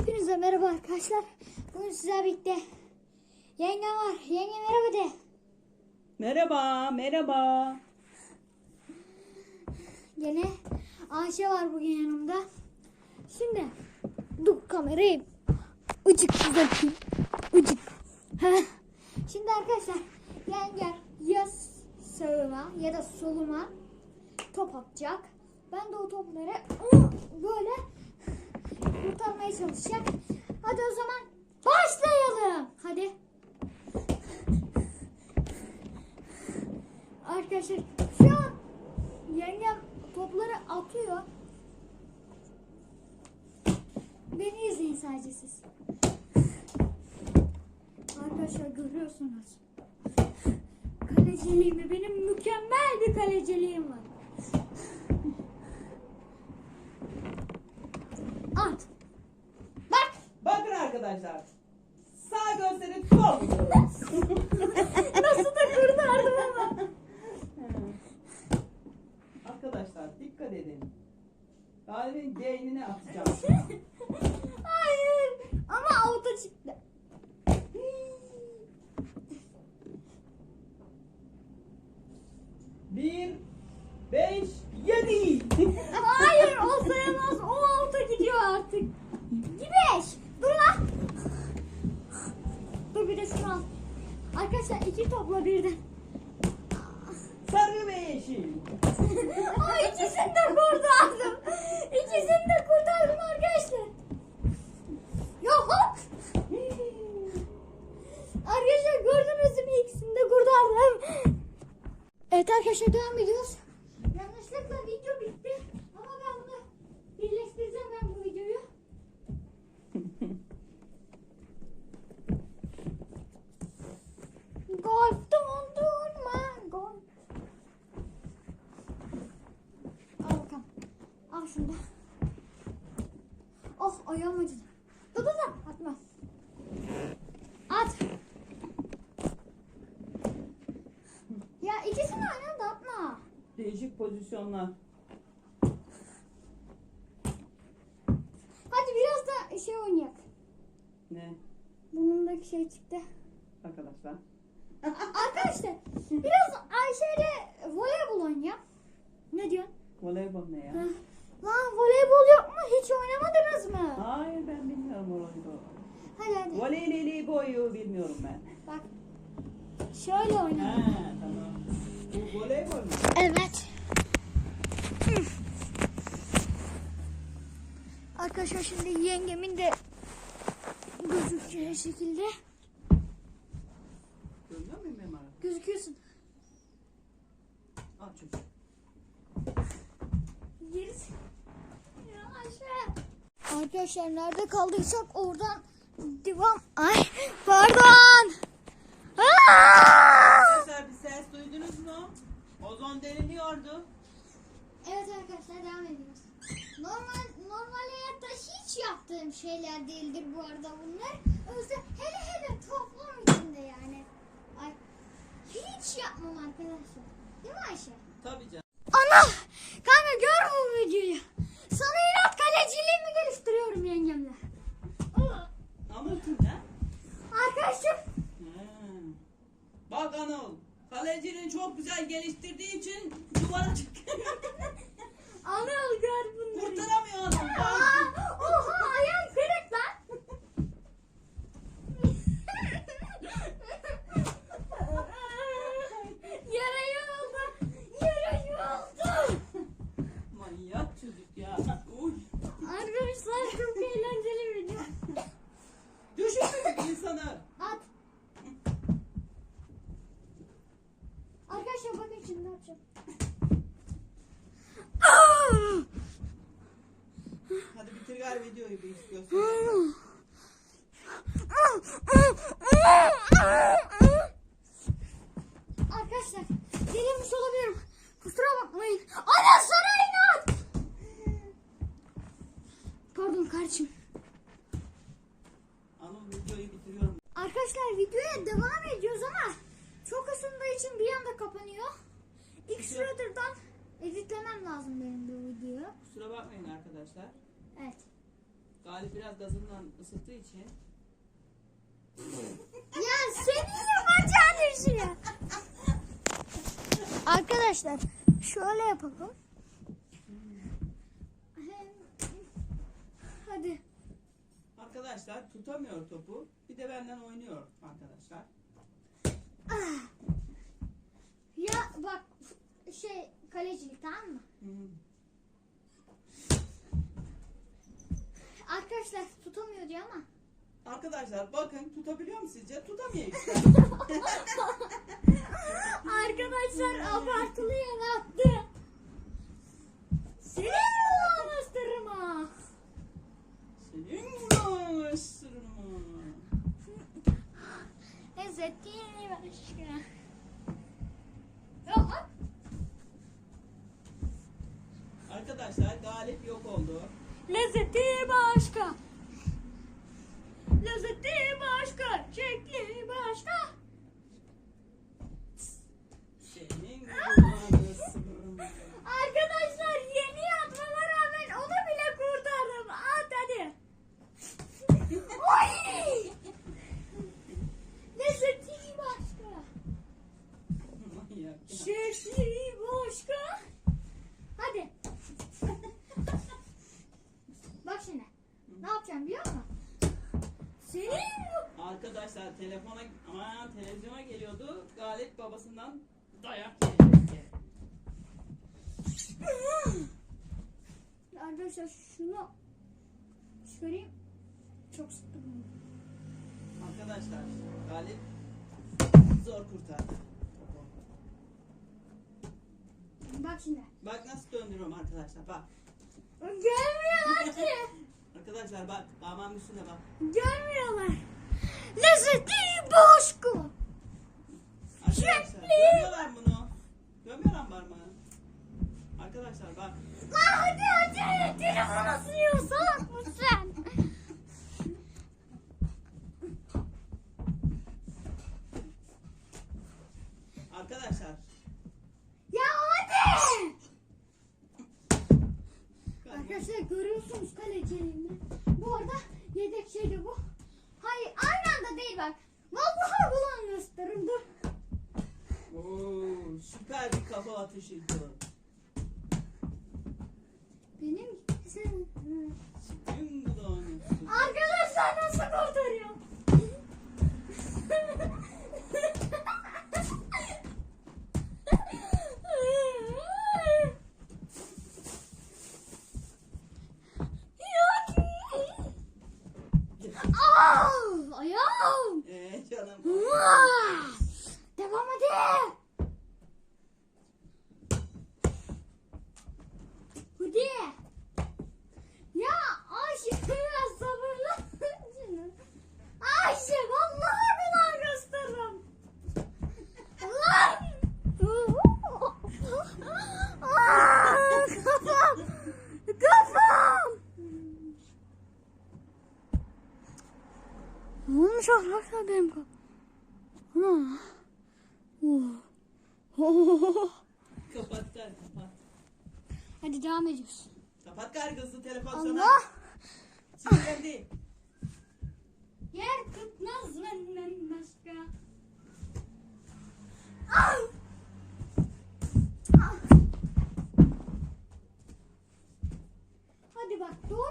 Hepinize merhaba arkadaşlar. Bugün sizlerle birlikte yengem var. Yenge merhaba de. Merhaba, merhaba. Gene Ayşe var bugün yanımda. Şimdi dur kamerayı ucuk uzatayım. Ucuk. Şimdi arkadaşlar yengem ya sağıma ya da soluma top atacak. Ben de o topları böyle kurtarmaya çalışacak. Hadi o zaman başlayalım. Hadi. Arkadaşlar şu an yengem topları atıyor. Beni izleyin sadece siz. Arkadaşlar görüyorsunuz. Kaleciliğimi benim mükemmel bir kaleciliğim var. At. Bak. Bakın arkadaşlar. Sağ gösterip sol. Nasıl da kurtardım ama. arkadaşlar dikkat edin. Galibin beynine atacağım. Hayır. Ama avuta çıktı. Bir, beş, yedi. Hayır o sayılmaz. O avuta gidiyor artık. Gideş. Dur lan. Dur bir de şunu al. Arkadaşlar iki topla birden. Sarı ve yeşil. Aa, ikisini de kurtardım. İkisini de kurtardım arkadaşlar. Ya hop. Arkadaşlar gördünüz mü ikisini de kurtardım. Evet arkadaşlar devam ediyoruz. Yanlışlıkla video bitti. Ama ben bunu birleştireceğim ben bu videoyu. Gol dondurma gol. Al bakalım. Al şunu da. Oh ayağım acıdı. Dur dur dur. Atma. At. Ya ikisini aynı anda atma. Değişik pozisyonlar. Hadi biraz da şey oynayak. Ne? Burnumdaki şey çıktı. Arkadaşlar. Arkadaşlar biraz Ayşe'yle voleybol oynayalım. Ne diyorsun? Voleybol ne ya? Lan voleybol yok? Hiç oynamadınız mı? Hayır ben bilmiyorum voleybol. Hadi hadi. Voleyleli boyu bilmiyorum ben. Bak. Şöyle Ha oynayalım. tamam. Bu voleybol mu? Evet. Arkadaşlar şimdi yengemin de gözükeceği şekilde Görüyor muyum Memar? gözüküyorsun. Al çocuk. Gerisi. Arkadaşlar nerede kaldıysak oradan devam. Ay pardon. Arkadaşlar bir ses duydunuz mu? Ozon deliniyordu. Evet arkadaşlar devam ediyoruz. Normal normal hayatta hiç yaptığım şeyler değildir bu arada bunlar. Özde hele hele toplum içinde yani. Ay hiç yapmam arkadaşlar. Değil mi Ayşe? Tabii canım. Ana! Kanka gör bu videoyu. Sana inat kaleciliğimi geliştiriyorum yengemle. Anlatın ya. Arkadaşım. Ha. Bak Anıl. Kalecinin çok güzel geliştirdiği için duvara çık. Anıl gör bunları. Kurtaramıyor Anıl. Bak. Aa, oha ayağım kırık lan. Yara yoldu. Yara yoldu. Manyak çocuk ya. Uy. Arkadaşlar çok eğlenceli bir video. Düşündük insanı. At. Arkadaşlar bakın şimdi ne yapacağım. Hadi bitir gari videoyu bir istiyorsun. Arkadaşlar delirmiş olabilirim. Kusura bakmayın. Ana sana inat. Pardon kardeşim. Anıl videoyu bitiriyorum. Arkadaşlar videoya devam ediyoruz ama çok ısındığı için bir anda kapanıyor. X-Radar'dan editlemem lazım benim bu videoyu. Kusura bakmayın arkadaşlar. Evet. Galip biraz gazından ısıttığı için. Ya senin yapacağın işi. Arkadaşlar şöyle yapalım. Hadi. Arkadaşlar tutamıyor topu. Bir de benden oynuyor arkadaşlar. Ya bak şey kalecilik tamam mı? Hmm. Arkadaşlar diyor ama. Arkadaşlar bakın tutabiliyor mu sizce? Tutamıyor işte. Arkadaşlar abartılı yere attı. Senin kulağını ısırma. Senin bunu ısırma. Lezzetli başka. Ya at. Arkadaşlar Galip yok oldu. Lezzeti başka. Lezzeti başka. Şekli başka. Senin bunu ısırma. Arkadaşlar yeni atmama rağmen onu bile kurtardım. At hadi. Oy! Lezzeti başka. Manyak başka. Hadi. Bak şimdi. Ne yapacağım biliyor musun? Senin. Arkadaşlar telefona aman televizyona geliyordu. Galip babasından dayak yedi. Arkadaşlar şunu çıkarayım. Çok sıktım. Arkadaşlar Galip zor kurtardı. Bak şimdi. Bak nasıl döndürüyorum arkadaşlar bak. Görmüyorlar ki. Arkadaşlar bak parmağımın üstüne bak. Görmüyorlar. Lezzeti başka. Arkadaşlar görmüyorlar bunu. Görmüyorlar mı parmağı? Arkadaşlar bak. Lan hadi hadi. Telefonu siliyor salak mısın? Arkadaşlar. Ya hadi. Arkadaşlar görüyorsunuz Oh! Olmuş arkadaşlar benim kafam? Ana. Oh. Kapat gari kapat. Hadi devam ediyoruz. Kapat gari hızlı telefon sana. Allah. Sinirlendi. Yer tutmaz benden başka. Hadi bak doğru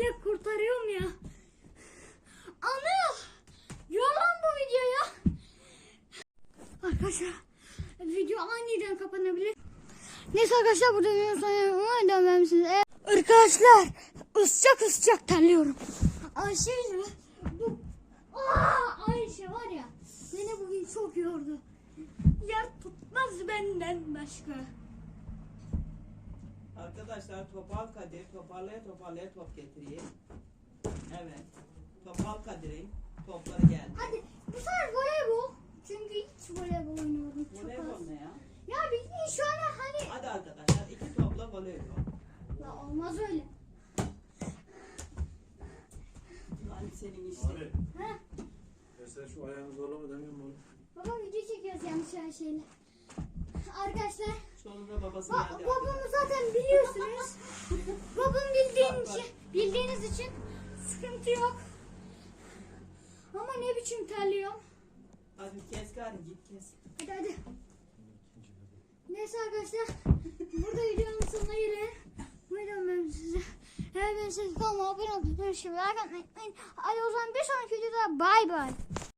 Bile kurtarıyorum ya. Anıl. Yalan bu video ya. Arkadaşlar video aniden kapanabilir. Neyse arkadaşlar burada videonun sonuna umarım devam edersiniz. Eğer- Arkadaşlar ıscak ıscak terliyorum. Ayşe bu Aa, Ayşe var ya beni bugün çok yordu. Yer tutmaz benden başka. Arkadaşlar topal Kadir toparlaya toparlaya top getiriyor. Evet. Topal Kadir'in topları geldi. Hadi bu sefer voleybol. Çünkü hiç voleybol oynamadım. Çok Voleybol ne ya? Ya bildiğin şu an hani Hadi arkadaşlar iki topla voleybol. Ya olmaz öyle. Hadi senin işte. Abi Ha? ya sen şu ayağını zorlama demiyor mu? Baba video çekiyoruz yanlış her şeyle. Arkadaşlar Sonunda babası ba- geldi. babamı zaten biliyorsunuz. Babam bildiğin için, bildiğiniz için sıkıntı yok. Ama ne biçim terliyorum. Hadi kes gari git kes. Hadi hadi. Neyse arkadaşlar. Burada videonun sonuna gelelim. Buyurun ben size. Eğer benim sesimi kanalıma abone olmayı, unutmayın. Hadi o zaman bir sonraki videoda bay bay.